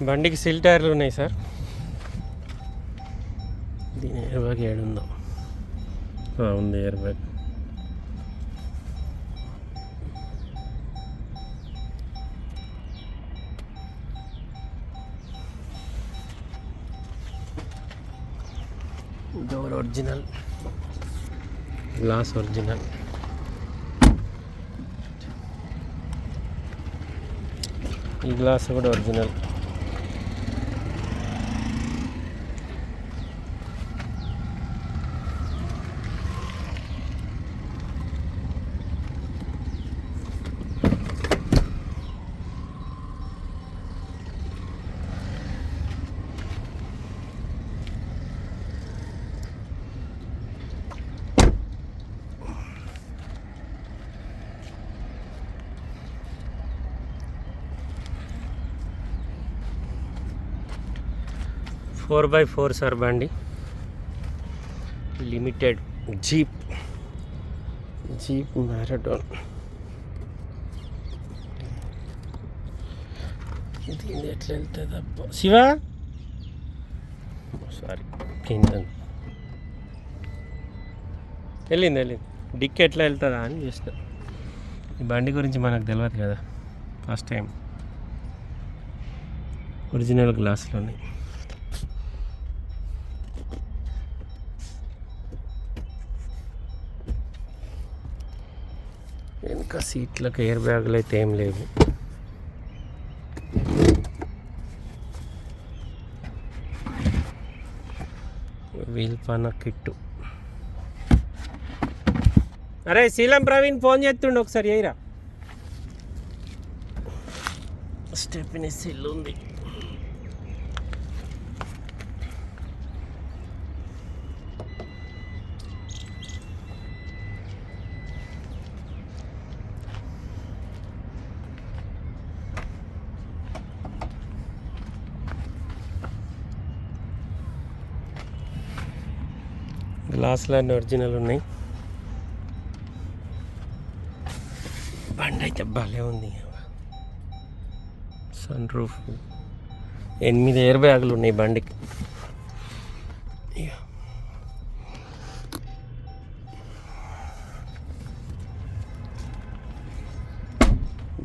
బండికి సిల్ టైర్లు ఉన్నాయి సార్ దీని ఎయిర్ బ్యాగ్ ఏడుందో ఆ, ఉంది air bag door original glass original ఈ గ్లాస్ కూడా original four by four sir బండి. Limited Jeep. Jeep marathon. దీన్ని ఎట్లా వెళ్తుంది అబ్బా. శివ? సారీ. కింద. వెళ్ళింది వెళ్ళింది. డిక్ ఎట్లా వెళ్తుందా అని చూసిన ఈ బండి గురించి మనకు తెలియదు కదా. First time. ఒరిజినల్ గ్లాసులు వెనుక సీట్లకు ఎయిర్ బ్యాగులు అయితే ఏం లేవు. వీల్ పన కిట్టు. అరే శీలం ప్రవీణ్ ఫోన్ చేస్తుండు ఒకసారి ఎయిరా స్టెప్ని సిల్ ఉంది. గ్లాసులు అన్నీ ఒరిజినల్ ఉన్నాయి. బండి అయితే భలే ఉంది. Sun roof. ఎనిమిది ఎయిర్ బ్యాగులు ఉన్నాయి బండికి.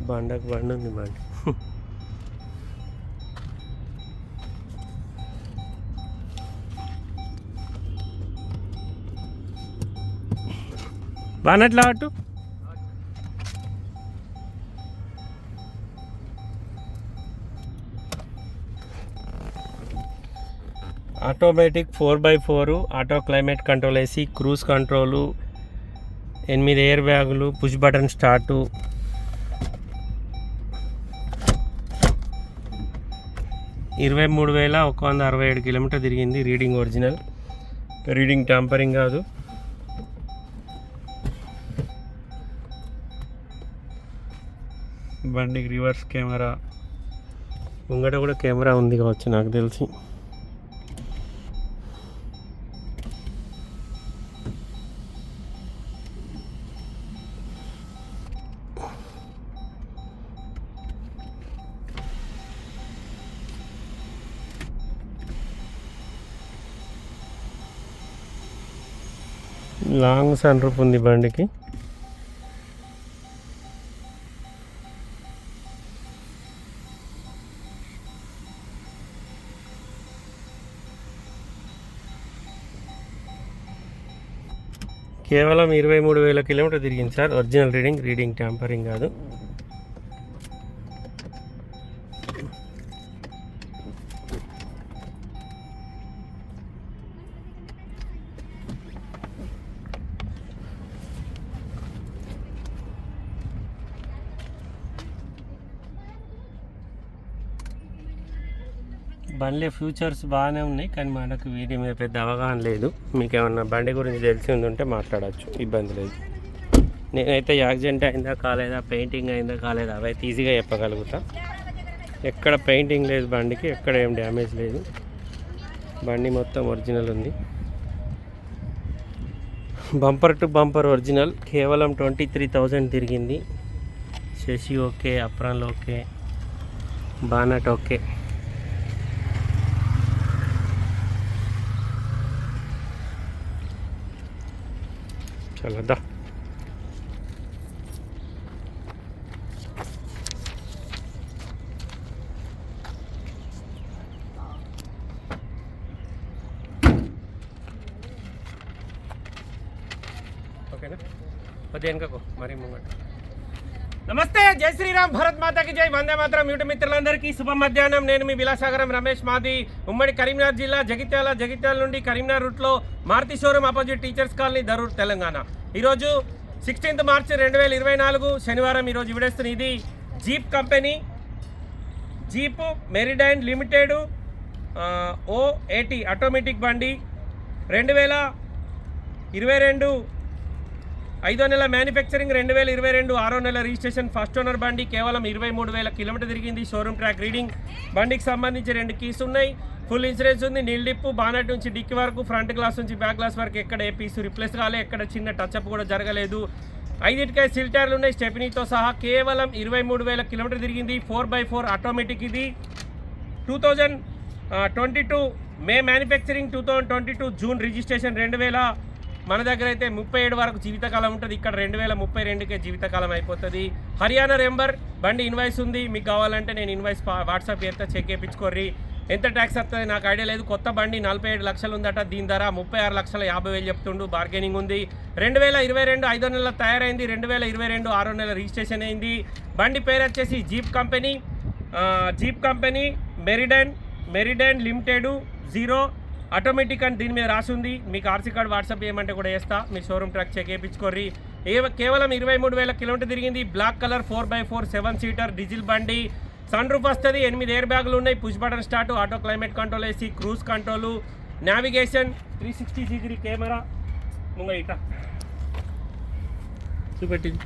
బండకు బండి ఉంది బండి. బానట్లా అటు? Automatic four by four auto climate control AC cruise control ఎనిమిది ఎయిర్ బ్యాగులు పుష్ బటన్ స్టార్టు. ఇరవై మూడు వేల ఒక వంద అరవై ఏడు కిలోమీటర్ తిరిగింది రీడింగ్ ఒరిజినల్. రీడింగ్ టాంపరింగ్ కాదు. బండికి రివర్స్ కెమెరా. ముంగట కూడా కెమెరా ఉంది కావచ్చు నాకు తెలిసి. లాంగ్ సన్ రూఫ్ ఉంది బండికి. కేవలం ఇరవై మూడు వేల కిలోమీటర్ తిరిగింది sir. Original reading reading tampering కాదు. బండి ఫ్యూచర్స్ బాగానే ఉన్నాయి కానీ మనకు వీటి మీద పెద్ద అవగాహన లేదు. మీకు ఏమన్నా బండి గురించి తెలిసి ఉంటే మాట్లాడచ్చు ఇబ్బంది లేదు. నేనైతే యాక్సిడెంట్ అయిందా కాలేదా పెయింటింగ్ అయిందా కాలేదా అవైతే ఈజీగా చెప్పగలుగుతా. ఎక్కడ పెయింటింగ్ లేదు బండికి ఎక్కడ ఏం డ్యామేజ్ లేదు. బండి మొత్తం ఒరిజినల్ ఉంది. బంపర్ టు బంపర్ ఒరిజినల్ కేవలం ట్వంటీ త్రీ థౌజండ్ తిరిగింది. శశి ఓకే అప్రాన్లు ఓకే బానట్ ఓకే. చలో దా ఓకేనా కొద్ది వెనుకకు మరి ముంగట నమస్తే జై శ్రీరామ్ భరత్ మాతాకి జై వందే మాత్రం యూట్యూబ్ మిత్రులందరికీ శుభ మధ్యాహ్నం నేను మీ విలాసాగరం రమేష్ మాది ఉమ్మడి కరీంనగర్ జిల్లా జగిత్యాల జగిత్యాల నుండి కరీంనగర్ రూట్లో Maruti showroom opposite teachers colony Darur Telangana. ఈరోజు సిక్స్టీన్త్ మార్చి రెండు వేల ఇరవై నాలుగు శనివారం ఈరోజు విడేస్తున్న ఇది Jeep company. Jeep Meridian limited O eighty automatic బండి రెండు వేల ఇరవై రెండు ఐదో నెల మ్యానుఫ్యాక్చరింగ్ రెండు వేల ఇరవై రెండు ఆరో నెల రిజిస్ట్రేషన్ ఫస్ట్ ఓనర్ బండి కేవలం ఇరవై మూడు వేల కిలోమీటర్ తిరిగింది. షోరూమ్ ట్రాక్ రీడింగ్ బండికి సంబంధించి రెండు కీస్ ఉన్నాయి. ఫుల్ ఇన్సూరెన్స్ ఉంది నీల్ డిప్పు బానెట్ నుంచి డిక్కి వరకు ఫ్రంట్ గ్లాస్ నుంచి బ్యాక్ గ్లాస్ వరకు ఎక్కడ ఏ పీసు రిప్లేస్ కాలే ఎక్కడ చిన్న టచ్అప్ కూడా జరగలేదు. ఐదింటికై సిల్టర్లు ఉన్నాయి స్టెపినీతో సహా కేవలం ఇరవై మూడు వేల కిలోమీటర్ తిరిగింది. ఫోర్ బై ఫోర్ ఆటోమేటిక్ ఇది. Two thousand twenty two May manufacturing two thousand twenty two June registration రెండు వేల. మన దగ్గర అయితే ముప్పై ఏడు వరకు జీవితకాలం ఉంటుంది. ఇక్కడ రెండు వేల ముప్పై రెండుకే జీవితకాలం అయిపోతుంది. హర్యానా రెంబర్ బండి ఇన్వాయిస్ ఉంది. మీకు కావాలంటే నేను ఇన్వాయిస్ వాట్సాప్ చేస్తా చెక్ చేయించుకోర్రీ. ఎంత ట్యాక్స్ వస్తుంది? నాకు ఐడియా లేదు. కొత్త బండి నలభై ఏడు లక్షలు ఉందట. దీని ధర ముప్పై ఆరు లక్షల యాభై వేలు చెప్తుండు. బార్గెనింగ్ ఉంది. రెండు వేల ఇరవై రెండు ఐదో నెలల తయారైంది. రెండు వేల ఇరవై రెండు ఆరో నెల రిజిస్ట్రేషన్ అయింది. బండి పేరు వచ్చేసి Jeep company Jeep company Meridian Meridian limited zero automatic అని దీని మీద రాసి ఉంది. మీకు ఆర్సీ కార్డ్ వాట్సాప్ చేయమంటే కూడా వేస్తా మీ షోరూమ్ ట్రాక్ చెక్ చేయించుకోర్రి. ఏ కేవలం ఇరవై మూడు వేల కిలోమీటర్ తిరిగింది. Black colour four by four seven seater diesel బండి. సన్ రూఫ్ వస్తుంది ఎనిమిది ఎయిర్ బ్యాగులు ఉన్నాయి push button start auto climate control AC cruise control navigation three sixty degree camera ముంగట చూపెట్టింది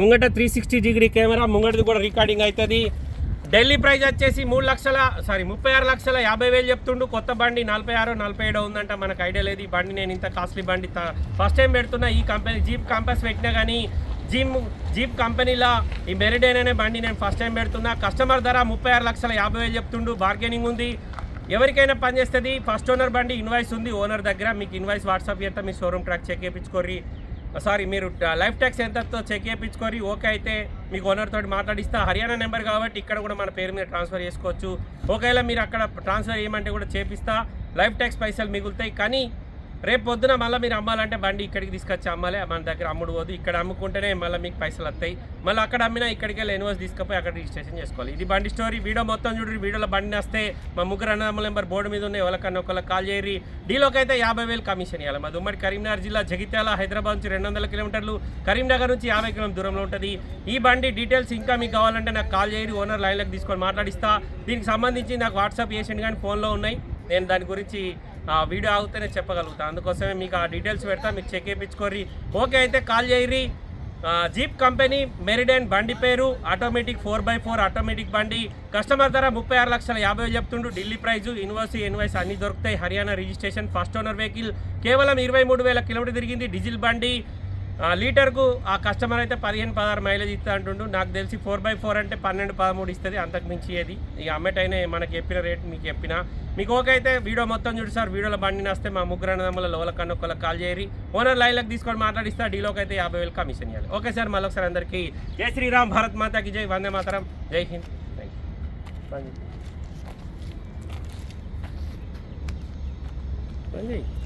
ముంగట త్రీ సిక్స్టీ డిగ్రీ కెమెరా ముంగటది కూడా రికార్డింగ్ అవుతుంది ఢిల్లీ ప్రైజ్ వచ్చేసి మూడు లక్షల సారీ ముప్పై ఆరు లక్షల యాభై వేలు చెప్తుండు. కొత్త బండి నలభై ఆరు నలభై ఏడో ఉందంట మనకు ఐడియా లేదు. ఈ బండి నేను ఇంత కాస్ట్లీ బండి ఫస్ట్ టైం పెడుతున్నా. ఈ కంపెనీ జీప్ కంపెస్ పెట్టినా కానీ జీమ్ జీప్ కంపెనీలో ఈ మెరిడైన్ అనే బండి నేను ఫస్ట్ టైం పెడుతున్నా. కస్టమర్ ధర ముప్పై ఆరు లక్షల యాభై వేలు చెప్తుండు. బార్గెనింగ్ ఉంది. ఎవరికైనా పనిచేస్తుంది ఫస్ట్ ఓనర్ బండి ఇన్వాయిస్ ఉంది. ఓనర్ దగ్గర మీకు ఇన్వాయిస్ వాట్సాప్ చేస్తా మీ షోరూమ్ ట్రాక్ చెక్ చేయించుకోర్రి. సారీ మీరు లైఫ్ ట్యాక్స్ ఎంతతో చెక్ చేయించుకొని ఓకే అయితే మీకు ఓనర్ తోటి మాట్లాడిస్తా. హర్యానా నెంబర్ కాబట్టి ఇక్కడ కూడా మన పేరు మీద ట్రాన్స్ఫర్ చేసుకోవచ్చు. ఒకవేళ మీరు అక్కడ ట్రాన్స్ఫర్ చేయమంటే కూడా చేపిస్తా. లైఫ్ ట్యాక్స్ పైసలు మిగులుతాయి. కానీ రేపు పొద్దున మళ్ళీ మీరు అమ్మాలంటే బండి ఇక్కడికి తీసుకొచ్చి అమ్మాలి మన దగ్గర అమ్ముడు పోదు. ఇక్కడ అమ్ముకుంటేనే మళ్ళీ మీకు పైసలు వస్తాయి. మళ్ళీ అక్కడ అమ్మినా ఇక్కడికి వెళ్ళి ఎన్వర్స్ తీసుకుపోయి అక్కడ రిజిస్ట్రేషన్ చేసుకోవాలి. ఇది బండి స్టోరీ. వీడియో మొత్తం చూడండి వీడియోలో బండి వస్తే మా ముగ్గురు అన్నదమ్ముల నెంబర్ బోర్డు మీద ఉన్నాయి. ఎవరికన్నా ఒకళ్ళకి కాల్ చేయరి డీలోకి అయితే యాభై వేలు కమిషన్ ఇవ్వాలి. మాది ఉమ్మడి కరీంనగర్ జిల్లా జగిత్యాల హైదరాబాద్ నుంచి రెండు వందల కిలోమీటర్లు కరీంనగర్ నుంచి యాభై కిలోమీటర్ దూరంలో ఉంటుంది. ఈ బండి డీటెయిల్స్ ఇంకా మీకు కావాలంటే నాకు కాల్ చేయరి ఓనర్ లైన్లోకి తీసుకొని మాట్లాడిస్తా. దీనికి సంబంధించి నాకు వాట్సాప్ చేసిండు కానీ ఫోన్లో ఉన్నాయి. నేను దాని గురించి వీడియో ఆగితేనే చెప్పగలుగుతాను అందుకోసమే మీకు ఆ డీటెయిల్స్ పెడతా మీకు చెక్ చేయించుకోర్రి. ఓకే అయితే కాల్ చేయరి జీప్ కంపెనీ మెరిడైన్ బండి పేరు automatic four by four automatic బండి. కస్టమర్ ధర ముప్పై ఆరు లక్షల యాభై చెప్తుండు. ఢిల్లీ ప్రైజు ఇన్వాయిస్ ఇన్వాయిస్ అన్ని దొరుకుతాయి. Haryana registration first owner vehicle కేవలం ఇరవై మూడు వేల కిలోమీటర్ తిరిగింది డీజిల్ బండి. లీటర్కు ఆ కస్టమర్ అయితే పదిహేను పదహారు మైలేజ్ ఇస్తా అంటుండు. నాకు తెలిసి ఫోర్ బై ఫోర్ అంటే పన్నెండు పదమూడు ఇస్తుంది అంతకు మించి ఏది. ఇక అమ్మటైనా మనకి చెప్పిన రేట్ మీకు చెప్పిన. మీకు ఓకే అయితే వీడియో మొత్తం చూడు సార్. వీడియోలో బండి వస్తే మా ముగ్గురు అన్నదమ్ముల లోల కన్నొక్కల కాల్ చేయరి ఓనర్ లైన్లకు తీసుకొని మాట్లాడిస్తా. డీలోకి అయితే యాభై వేలు కమిషన్ ఇవ్వాలి ఓకే సార్ మళ్ళీ ఒకసారి అందరికీ జై శ్రీరామ్ భారత్ మాతాకి జై. వందే మాతరం. జై హింద్. Thank you